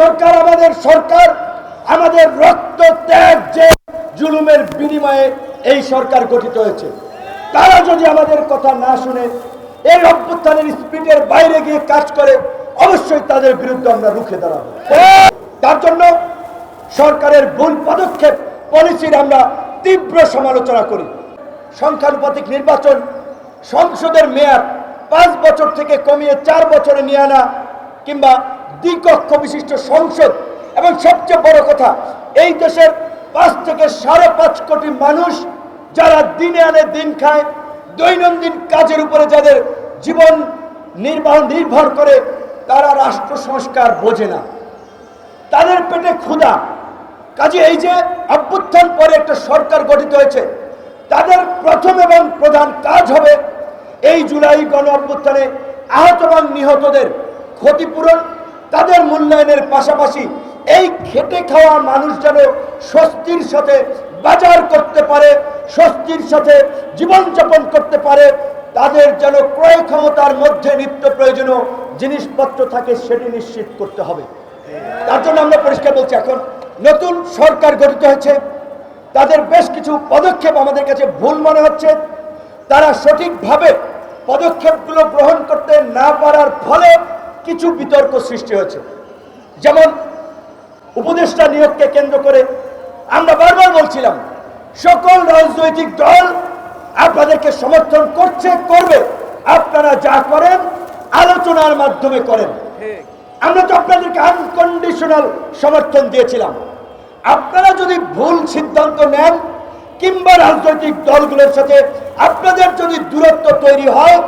সরকার, আমাদের সরকার, আমাদের রক্ত ত্যাগ যে জুলুমের বিনিময়ে এই সরকার গঠিত হয়েছে। তারা যদি আমাদের কথা না শুনে, এই অভ্যুত্থানের স্পিডের বাইরে গিয়ে কাজ করে, অবশ্যই তাদের বিরুদ্ধে আমরা রুখে দাঁড়াবো। তার জন্য সরকারের ভুল পদক্ষেপ, পলিসির আমরা তীব্র সমালোচনা করি। সংখ্যানুপাতিক নির্বাচন, সংসদের মেয়াদ পাঁচ বছর থেকে কমিয়ে চার বছরে নিয়ে আনা, কিংবা দ্বিকক্ষ বিশিষ্ট সংসদ। এবং সবচেয়ে বড় কথা, এই দেশের পাঁচ থেকে সাড়ে পাঁচ কোটি মানুষ যারা দিনে আনে দিন খায়, দৈনন্দিন কাজের উপরে যাদের জীবন নির্বাহ নির্ভর করে, তারা রাষ্ট্র সংস্কার বোঝে না। তাদের পেটে ক্ষুধা। কাজে এই যে অভ্যুত্থান পরে একটা সরকার গঠিত হয়েছে, তাদের প্রথম এবং প্রধান কাজ হবে এই জুলাই গণ অভ্যুত্থানে আহত এবং নিহতদের ক্ষতিপূরণ তাদের মূল্যায়নের পাশাপাশি এই খেটে খাওয়া মানুষ যেন স্বস্তির সাথে বাজার করতে পারে, স্বস্তির সাথে জীবনযাপন করতে পারে, তাদের যেন ক্রয় ক্ষমতার মধ্যে নিত্য প্রয়োজনীয় জিনিসপত্র থাকে সেটি নিশ্চিত করতে হবে। তার জন্য আমরা পরিষ্কার বলছি, এখন নতুন সরকার গঠিত হয়েছে। তাদের বেশ কিছু পদক্ষেপ আমাদের কাছে ভুল মনে হচ্ছে। তারা সঠিকভাবে পদক্ষেপগুলো গ্রহণ করতে না পারার ফলে কিছু বিতর্ক সৃষ্টি হয়েছে। যেমন উপদেষ্টা নিয়োগকে কেন্দ্র করে আমরা বারবার বলছিলাম সকল রাজনৈতিক দল আপনাদেরকে সমর্থন করছে করবে। আপনারা যা করেন আলোচনার মাধ্যমে করেন। আমরা তো আপনাদেরকে আনকন্ডিশনাল সমর্থন দিয়েছিলাম। আপনারা যদি ভুল সিদ্ধান্ত নেন কিংবা রাজনৈতিক দলগুলোর সাথে আপনাদের যদি দূরত্ব তৈরি হয়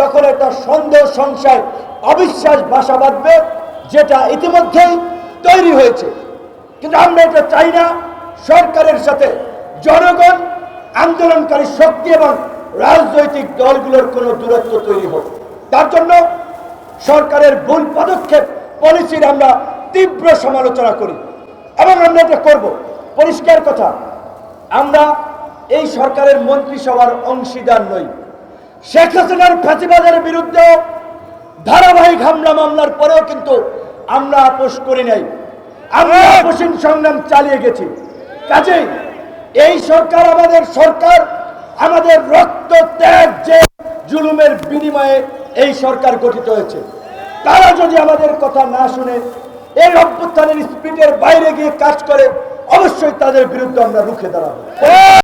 তখন একটা সন্দেহ সংশয় অবিশ্বাস বাসা বাঁধবে। যেটা ইতিমধ্যেই তৈরি হয়েছে। কিন্তু আমরা এটা চাই না। সরকারের সাথে জনগণ, আন্দোলনকারী শক্তি এবং রাজনৈতিক দলগুলোর কোনো দূরত্ব তৈরি হোক। তার জন্য সরকারের ভুল পদক্ষেপ, পলিসির আমরা তীব্র সমালোচনা করি। এবং আমরা এটা করব। পরিষ্কার কথা, আমরা এই সরকারের মন্ত্রিসভার অংশীদার নই। শেখ হাসিনার ফাঁসিবাদের বিরুদ্ধে ধারাবাহিক হামলা মামলার পরেও কিন্তু আমরা আপোষ করি নাই। আমরা আপোষহীন সংগ্রাম চালিয়ে গেছি। কাজেই এই সরকার আমাদের সরকার আমাদের রক্ত ত্যাগ যে জুলুমের বিনিময়ে এই সরকার গঠিত হয়েছে। তারা যদি আমাদের কথা না শুনে এই অভ্যুত্থানের স্পিডের বাইরে গিয়ে কাজ করে অবশ্যই তাদের বিরুদ্ধে আমরা রুখে দাঁড়াবো।